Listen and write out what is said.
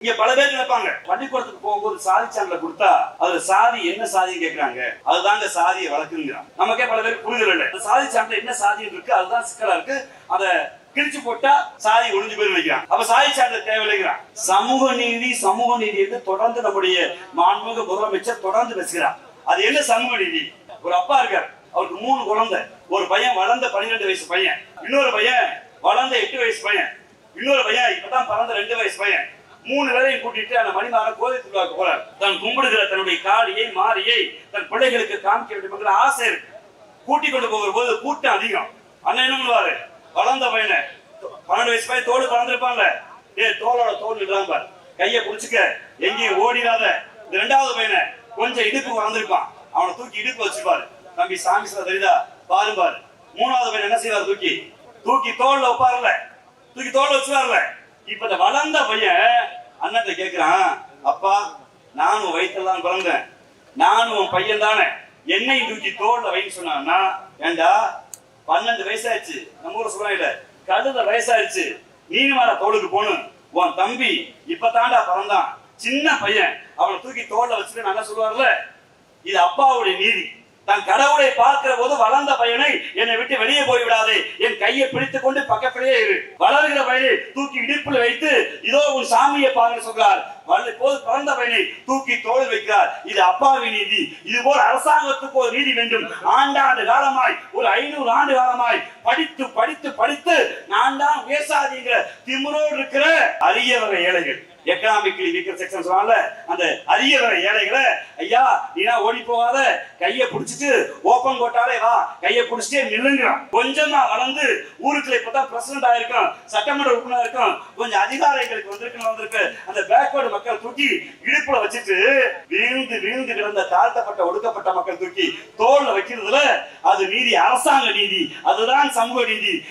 இங்க பல பேர் நினைப்பாங்க பள்ளிக்கூடத்துக்கு போகும்போது சாதி சான்றிதழ கொடுத்தா அதுல சாதி என்ன சாதின்னு அதுதான் அதுதாங்க சாதியை வளர்க்குங்கிறான் நமக்கே பல பேர் புரிதல் இல்லை. சாதி சான்றிதழ் என்ன சாதி இருக்கு அதுதான் சிக்கலா இருக்கு. அதை கிழிச்சு போட்டா சாதி ஒளிஞ்சு போய் நினைக்கிறான் அப்ப சாதி சான்றிதழ் தேவையில்லைங்கிறான் சமூக நீதி சமூக நீதி என்று தொடர்ந்து நம்முடைய மாண்புமிகு முதலமைச்சர் தொடர்ந்து பேசுகிறார். அது என்ன சமூக நீதி? ஒரு அப்பா இருக்கார். அவருக்கு மூணு குழந்தை. ஒரு பையன் வளர்ந்த பன்னிரெண்டு வயசு பையன். இன்னொரு பையன் வளர்ந்த எட்டு வயசு பையன். இன்னொரு பையன் இப்பதான் பிறந்த ரெண்டு வயசு பையன். மூணு பேரையும் கூட்டிட்டு அந்த மணிமாற கோதை திருவிழாக்கு போறார். தான் கும்பிடுகிற தன்னுடைய காளியை மாரியை தன் பிள்ளைகளுக்கு காமிக்க வேண்டும் என்கிற ஆசை இருக்கு. கூட்டி கொண்டு போகிற போது கூட்டம் அதிகம். அண்ணன் என்ன பண்ணுவாரு? வளர்ந்த பையனை பன்னெண்டு வயசு பையன் தோடு வளர்ந்துருப்பான்ல. ஏ தோளோட தோல் இல்லாம பாரு. கைய எங்கேயும் ஓடிடாத. இந்த ரெண்டாவது பையனை கொஞ்சம் இடுப்பு வளர்ந்துருப்பான். அவனை தூக்கி இடுப்பு வச்சிருப்பாரு. தம்பி சாமி சார் தெரியுதா? பாரு பாரு. மூணாவது பையன் என்ன செய்வார் தூக்கி? தூக்கி தோல்ல உப்பாருல தூக்கி தோல்ல வச்சுவார்ல இப்ப இந்த வளர்ந்த பையன் அண்ணன் கேக்குறான் அப்பா நானும் வயிற்றுலாம் பிறந்தேன். நானும் உன் பையன் தானே. என்னையும் தூக்கி தோல்ல வைன்னு சொன்னான்னா ஏண்டா பன்னெண்டு வயசாயிடுச்சு. நம்ம ஊர் சொல்றாங்க கழுத வயசாயிருச்சு நீங்க மாற தோளுக்கு போகணும் உன் தம்பி இப்பதான்டா பிறந்தான். சின்ன பையன். அவனை தூக்கி தோல்ல வச்சுட்டு நல்லா சொல்லுவார்ல இது அப்பாவுடைய நீதி. தன் கடவுளை பார்க்கிற போது வளர்ந்த பையனை என்னை விட்டு வெளியே போய்விடாதே. என் கையை பிடித்துக் கொண்டு பக்கத்திலேயே இரு. வளர்கிற பையனை தூக்கி இடுப்பில் வைத்து இதோ உன் சாமியை பாருங்க சொல்றார் போது பிறந்த பையனை தூக்கி தோல் வைக்கிறார். இது அப்பாவின் நீதி. இது போல் அரசாங்கத்துக்கு ஒரு நீதி வேண்டும். ஆண்டாண்டு காலமாய் ஒரு ஐநூறு ஆண்டு காலமாய் படித்து படித்து படித்து நான் தான் உயர்சாதிங்கிற திமுறோடு இருக்கிற அரிய வகை ஏழைகள். எக்கனாமிக்கலி வீக்கர் செக்ஷன் சொன்னால அந்த அரிய ஏழைகளை ஐயா நீனா ஓடி போகாத. கையை பிடிச்சிட்டு ஓப்பன் கோட்டாலே வா. கையை பிடிச்சிட்டே நில்லுங்கிறான் கொஞ்சமா வளர்ந்து ஊருக்குள்ள இப்பதான் பிரசிடண்ட் ஆயிருக்கும் சட்டமன்ற உறுப்பினர் இருக்கும் கொஞ்சம் அதிகாரிகளுக்கு வந்திருக்கு வந்திருக்கு. அந்த பேக்வேர்டு மக்கள் தூக்கி இடுப்புல வச்சுட்டு வீழ்ந்து வீழ்ந்து கிடந்த தாழ்த்தப்பட்ட ஒடுக்கப்பட்ட மக்கள் தூக்கி தோல்ல வைக்கிறதுல அது நீதி அரசாங்க நீதி. அதுதான் சமூக நீதி.